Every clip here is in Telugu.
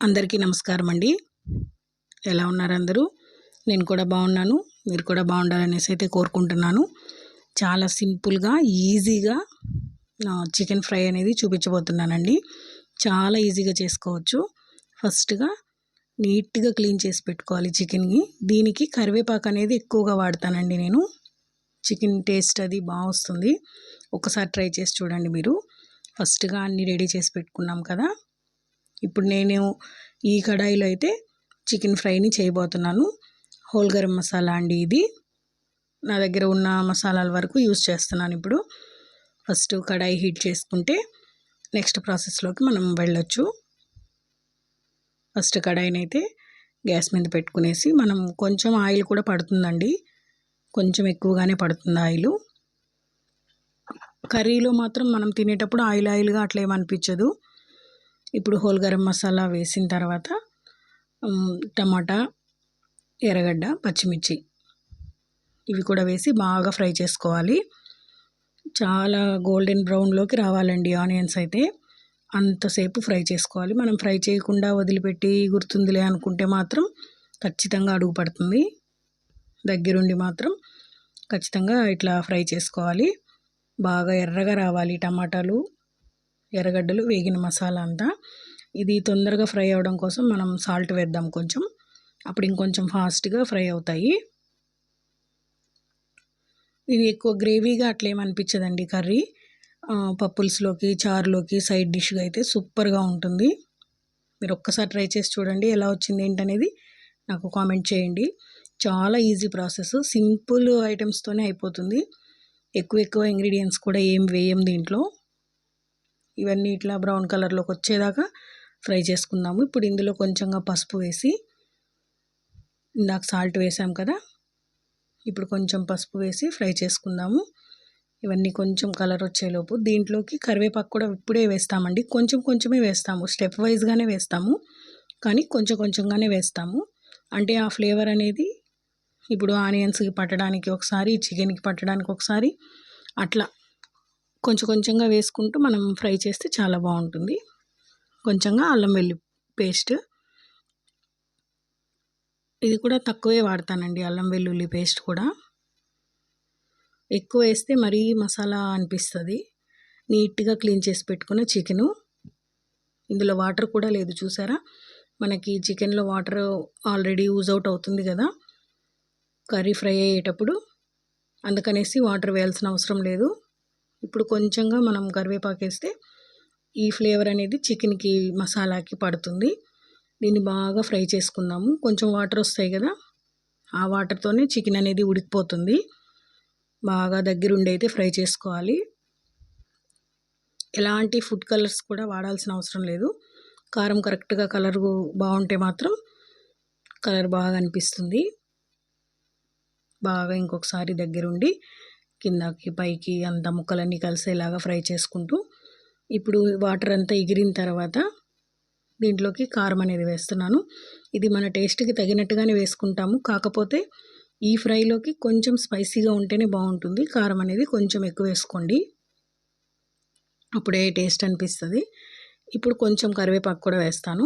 అందరికీ నమస్కారం అండి ఎలా ఉన్నారు అందరూ నేను కూడా బాగున్నాను. మీరు కూడా బాగుండాలనేసి అయితే కోరుకుంటున్నాను. చాలా సింపుల్గా ఈజీగా చికెన్ ఫ్రై అనేది చూపించబోతున్నానండి. చాలా ఈజీగా చేసుకోవచ్చు. ఫస్ట్గా నీట్గా క్లీన్ చేసి పెట్టుకోవాలి చికెన్ని. దీనికి కరివేపాకు అనేది ఎక్కువగా వాడతానండి నేను. చికెన్ టేస్ట్ అది బాగా వస్తుంది. ఒకసారి ట్రై చేసి చూడండి మీరు. ఫస్ట్గా అన్నీ రెడీ చేసి పెట్టుకున్నాం కదా. ఇప్పుడు నేను ఈ కడాయిలో అయితే చికెన్ ఫ్రైని చేయబోతున్నాను. హోల్ గరం మసాలా అండి ఇది. నా దగ్గర ఉన్న మసాలాల వరకు యూస్ చేస్తున్నాను ఇప్పుడు. ఫస్ట్ కడాయి హీట్ చేసుకుంటే నెక్స్ట్ ప్రాసెస్లోకి మనం వెళ్ళొచ్చు. ఫస్ట్ కడాయిని అయితే గ్యాస్ మీద పెట్టుకునేసి మనం కొంచెం ఆయిల్ కూడా పడుతుందండి. కొంచెం ఎక్కువగానే పడుతుంది ఆయిల్. కర్రీలో మాత్రం మనం తినేటప్పుడు ఆయిల్ ఆయిల్గా అట్లా ఏమనిపించదు ఇప్పుడు హోల్ గరం మసాలా వేసిన తర్వాత టమాటా ఎర్రగడ్డ పచ్చిమిర్చి ఇవి కూడా వేసి బాగా ఫ్రై చేసుకోవాలి. చాలా గోల్డెన్ బ్రౌన్లోకి రావాలండి ఆనియన్స్ అయితే. అంతసేపు ఫ్రై చేసుకోవాలి. మనం ఫ్రై చేయకుండా వదిలిపెట్టి గుర్తుందిలే అనుకుంటే మాత్రం ఖచ్చితంగా అడుగు పడుతుంది. దగ్గరుండి మాత్రం ఖచ్చితంగా ఇట్లా ఫ్రై చేసుకోవాలి. బాగా ఎర్రగా రావాలి టమాటాలు. ఎర్రగడ్డలు వేగిన మసాలా అంతా. ఇది తొందరగా ఫ్రై అవ్వడం కోసం మనం సాల్ట్ వేద్దాం కొంచెం. అప్పుడు ఇంకొంచెం ఫాస్ట్గా ఫ్రై అవుతాయి. ఇది ఎక్కువ గ్రేవీగా అట్లేమనిపించదండి కర్రీ. పప్పుల్స్లోకి చారులోకి సైడ్ డిష్గా అయితే సూపర్గా ఉంటుంది. మీరు ఒక్కసారి ట్రై చేసి చూడండి ఎలా వచ్చింది ఏంటనేది నాకు కామెంట్ చేయండి. చాలా ఈజీ ప్రాసెస్. సింపుల్ ఐటమ్స్తోనే అయిపోతుంది. ఎక్కువ ఎక్కువ ఇంగ్రీడియంట్స్ కూడా ఏం వేయం దీంట్లో. ఇవన్నీ ఇట్లా బ్రౌన్ కలర్లోకి వచ్చేదాకా ఫ్రై చేసుకుందాము. ఇప్పుడు ఇందులో కొంచెంగా పసుపు వేసి ఇందాక సాల్ట్ వేసాం కదా ఇప్పుడు కొంచెం పసుపు వేసి ఫ్రై చేసుకుందాము. ఇవన్నీ కొంచెం కలర్ వచ్చేలోపు దీంట్లోకి కరివేపాకు కూడా ఇప్పుడే వేస్తామండి. కొంచెం కొంచెమే వేస్తాము స్టెప్ వైజ్గానే వేస్తాము కానీ కొంచెం కొంచెంగానే వేస్తాము. అంటే ఆ ఫ్లేవర్ అనేది ఇప్పుడు ఆనియన్స్కి పట్టడానికి ఒకసారి చికెన్కి పట్టడానికి ఒకసారి అట్లా కొంచెం కొంచెంగా వేసుకుంటూ మనం ఫ్రై చేస్తే చాలా బాగుంటుంది. కొంచెంగా అల్లం వెల్లి పేస్ట్. ఇది కూడా తక్కువే వాడతానండి అల్లం వెల్లుల్లి పేస్ట్ కూడా. ఎక్కువ వేస్తే మరీ మసాలా అనిపిస్తుంది. నీట్గా క్లీన్ చేసి పెట్టుకున్న చికెను. ఇందులో వాటర్ కూడా లేదు చూసారా? మనకి చికెన్లో వాటర్ ఆల్రెడీ యూజ్ అవుట్ అవుతుంది కదా. కర్రీ ఫ్రై అయ్యేటప్పుడు. అందుకనేసి వాటర్ వేయాల్సిన అవసరం లేదు. ఇప్పుడు కొంచెంగా మనం కరివేపాకు వేస్తే ఈ ఫ్లేవర్ అనేది చికెన్కి మసాలాకి పడుతుంది. దీన్ని బాగా ఫ్రై చేసుకుందాము. కొంచెం వాటర్ వస్తాయి కదా ఆ వాటర్తోనే చికెన్ అనేది ఉడికిపోతుంది. బాగా దగ్గరుండి అయితే ఫ్రై చేసుకోవాలి. ఎలాంటి ఫుడ్ కలర్స్ కూడా వాడాల్సిన అవసరం లేదు. కారం కరెక్ట్గా కలర్ బాగుంటే మాత్రం కలర్ బాగా అనిపిస్తుంది. బాగా ఇంకొకసారి దగ్గరుండి కిందకి పైకి అంత ముక్కలన్నీ కలిసేలాగా ఫ్రై చేసుకుంటూ ఇప్పుడు వాటర్ అంతా ఎగిరిన తర్వాత దీంట్లోకి కారం అనేది వేస్తున్నాను. ఇది మన టేస్ట్కి తగినట్టుగానే వేసుకుంటాము. కాకపోతే ఈ ఫ్రైలోకి కొంచెం స్పైసీగా ఉంటేనే బాగుంటుంది. కారం అనేది కొంచెం ఎక్కువ వేసుకోండి. అప్పుడే టేస్ట్ అనిపిస్తుంది. ఇప్పుడు కొంచెం కరివేపాకు కూడా వేస్తాను.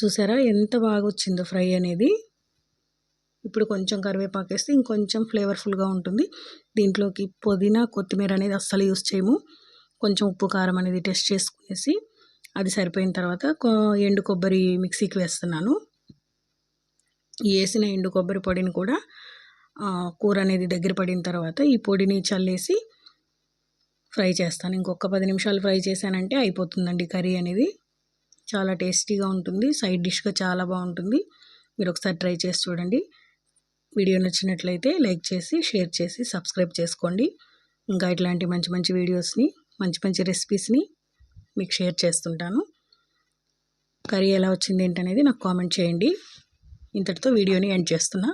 చూసారా ఎంత బాగా వచ్చిందో ఫ్రై అనేది. ఇప్పుడు కొంచెం కరివేపాకు వేస్తే ఇంకొంచెం ఫ్లేవర్ఫుల్గా ఉంటుంది. దీంట్లోకి పుదీనా కొత్తిమీర అనేది అస్సలు యూస్ చేయము. కొంచెం ఉప్పు కారం అనేది టెస్ట్ చేసుకునేసి అది సరిపోయిన తర్వాత ఎండు కొబ్బరి మిక్సీకి వేస్తున్నాను. వేసిన ఎండు కొబ్బరి పొడిని కూడా కూర అనేది దగ్గర పడిన తర్వాత ఈ పొడిని చల్లేసి ఫ్రై చేస్తాను. ఇంకొక పది నిమిషాలు ఫ్రై చేశానంటే అయిపోతుందండి కర్రీ అనేది. చాలా టేస్టీగా ఉంటుంది. సైడ్ డిష్గా చాలా బాగుంటుంది. మీరు ఒకసారి ట్రై చేసి చూడండి. వీడియో నచ్చినట్లయితే లైక్ చేసి షేర్ చేసి సబ్స్క్రైబ్ చేసుకోండి. ఇంకా ఇట్లాంటి మంచి మంచి వీడియోస్ని మంచి మంచి రెసిపీస్ని మీకు షేర్ చేస్తుంటాను. కర్రీ ఎలా వచ్చింది ఏంటనేది నాకు కామెంట్ చేయండి. ఇంతటితో వీడియోని ఎండ్ చేస్తున్నా.